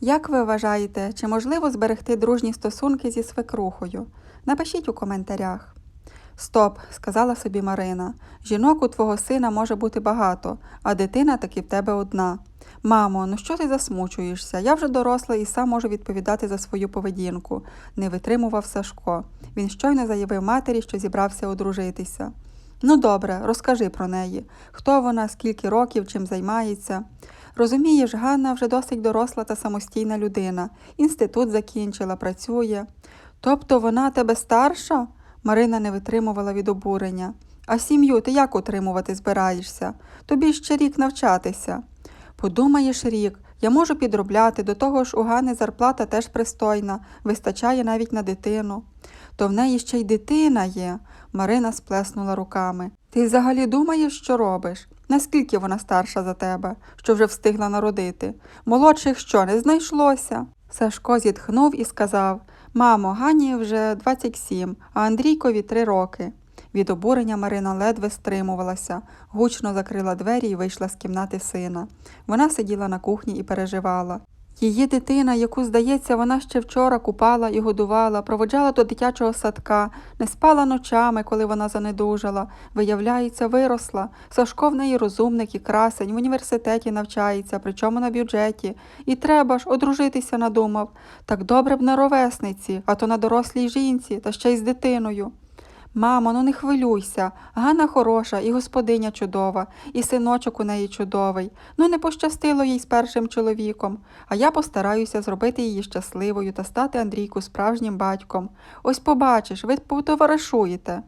Як ви вважаєте, чи можливо зберегти дружні стосунки зі свекрухою? Напишіть у коментарях. Стоп, сказала собі Марина. Жінок у твого сина може бути багато, а дитина таки в тебе одна. Мамо, ну що ти засмучуєшся? Я вже доросла і сам можу відповідати за свою поведінку, не витримував Сашко. Він щойно заявив матері, що зібрався одружитися. Ну добре, розкажи про неї. Хто вона, скільки років, чим займається. Розумієш, Ганна вже досить доросла та самостійна людина. Інститут закінчила, працює. Тобто вона тебе старша? Марина не витримувала від обурення. А сім'ю ти як утримувати збираєшся? Тобі ще рік навчатися. Подумаєш рік, я можу підробляти, до того ж у Гани зарплата теж пристойна, вистачає навіть на дитину. То в неї ще й дитина є. Марина сплеснула руками. Ти взагалі думаєш, що робиш? Наскільки вона старша за тебе, що вже встигла народити? Молодших що, не знайшлося? Сашко зітхнув і сказав Мамо, Гані вже 27, а Андрійкові 3 роки. Від обурення Марина ледве стримувалася, гучно закрила двері і вийшла з кімнати сина. Вона сиділа на кухні і переживала. Її дитина, яку, здається, вона ще вчора купала і годувала, проводжала до дитячого садка, не спала ночами, коли вона занедужала, виявляється, виросла. Сашко в неї розумник і красень, в університеті навчається, причому на бюджеті. І треба ж, одружитися надумав. Так добре б на ровесниці, а то на дорослій жінці, та ще й з дитиною. Мамо, ну не хвилюйся. Ганна хороша, і господиня чудова, і синочок у неї чудовий. Ну не пощастило їй з першим чоловіком. А я постараюся зробити її щасливою та стати Андрійку справжнім батьком. Ось побачиш, ви потоваришуєте.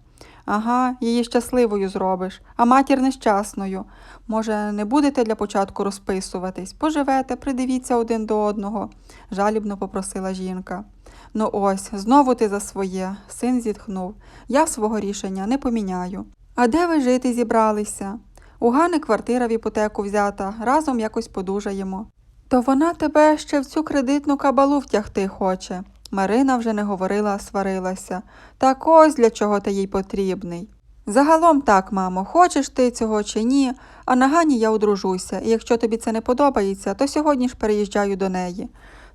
Ага, її щасливою зробиш, а матір нещасною. Може, не будете для початку розписуватись, поживете, придивіться один до одного, жалібно попросила жінка. Ну ось, знову ти за своє, син зітхнув. Я свого рішення не поміняю. А де ви жити зібралися? У Гани квартира в іпотеку взята, разом якось подужаємо. То вона тебе ще в цю кредитну кабалу втягти хоче. Марина вже не говорила, а сварилася. Так ось для чого ти їй потрібний. Загалом так, мамо, хочеш ти цього чи ні, а на Гані я одружуся, і якщо тобі це не подобається, то сьогодні ж переїжджаю до неї.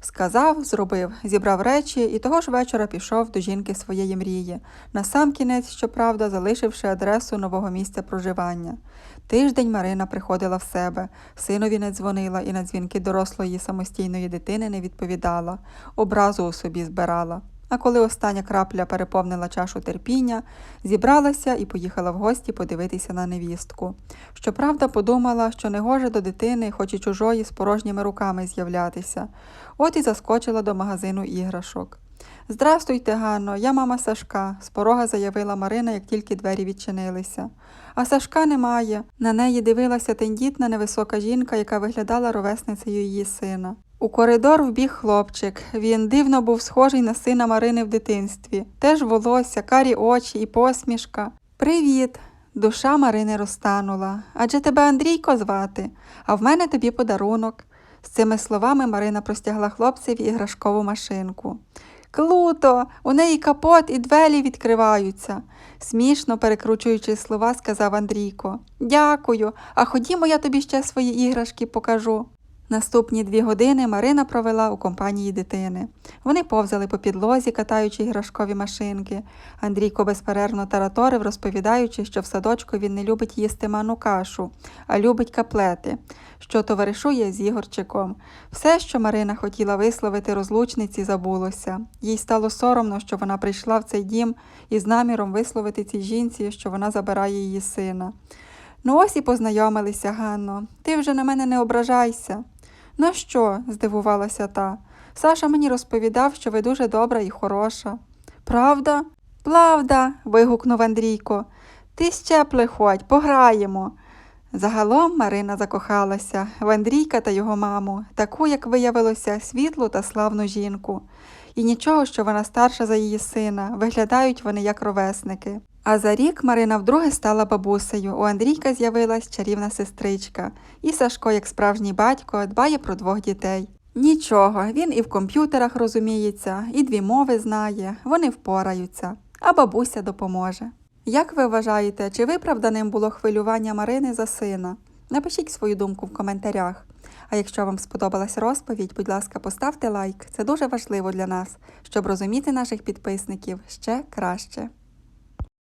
Сказав, зробив, зібрав речі і того ж вечора пішов до жінки своєї мрії, насамкінець, щоправда, залишивши адресу нового місця проживання. Тиждень Марина приходила в себе, синові не дзвонила і на дзвінки дорослої самостійної дитини не відповідала, образу у собі збирала. А коли остання крапля переповнила чашу терпіння, зібралася і поїхала в гості подивитися на невістку. Щоправда, подумала, що не гоже до дитини, хоч і чужої, з порожніми руками з'являтися. От і заскочила до магазину іграшок. Здрастуйте, Ганно, я мама Сашка, з порога заявила Марина, як тільки двері відчинилися. А Сашка немає. На неї дивилася тендітна невисока жінка, яка виглядала ровесницею її сина. У коридор вбіг хлопчик. Він дивно був схожий на сина Марини в дитинстві. Теж волосся, карі очі і посмішка. Привіт! Душа Марини розтанула. Адже тебе Андрійко звати, а в мене тобі подарунок. З цими словами Марина простягла хлопцеві іграшкову машинку. Клуто, у неї капот і двері відкриваються, смішно перекручуючи слова, сказав Андрійко. Дякую, а ходімо, я тобі ще свої іграшки покажу. Наступні дві години Марина провела у компанії дитини. Вони повзали по підлозі, катаючи іграшкові машинки. Андрійко безперервно тараторив, розповідаючи, що в садочку він не любить їсти ману кашу, а любить каплети, що товаришує з Ігорчиком. Все, що Марина хотіла висловити розлучниці, забулося. Їй стало соромно, що вона прийшла в цей дім із наміром висловити цій жінці, що вона забирає її сина. Ну ось і познайомилися, Ганно. Ти вже на мене не ображайся. На що? здивувалася та. Саша мені розповідав, що ви дуже добра і хороша. Правда? Правда. вигукнув Андрійко. Ти ще приходь, пограємо. Загалом Марина закохалася в Андрійка та його маму, таку, як виявилося, світлу та славну жінку. І нічого, що вона старша за її сина, виглядають вони як ровесники. А за рік Марина вдруге стала бабусею. У Андрійка з'явилась чарівна сестричка, і Сашко, як справжній батько, дбає про двох дітей. Нічого, він і в комп'ютерах розуміється, і дві мови знає, вони впораються, а бабуся допоможе. Як ви вважаєте, чи виправданим було хвилювання Марини за сина? Напишіть свою думку в коментарях. А якщо вам сподобалась розповідь, будь ласка, поставте лайк. Це дуже важливо для нас, щоб розуміти наших підписників ще краще.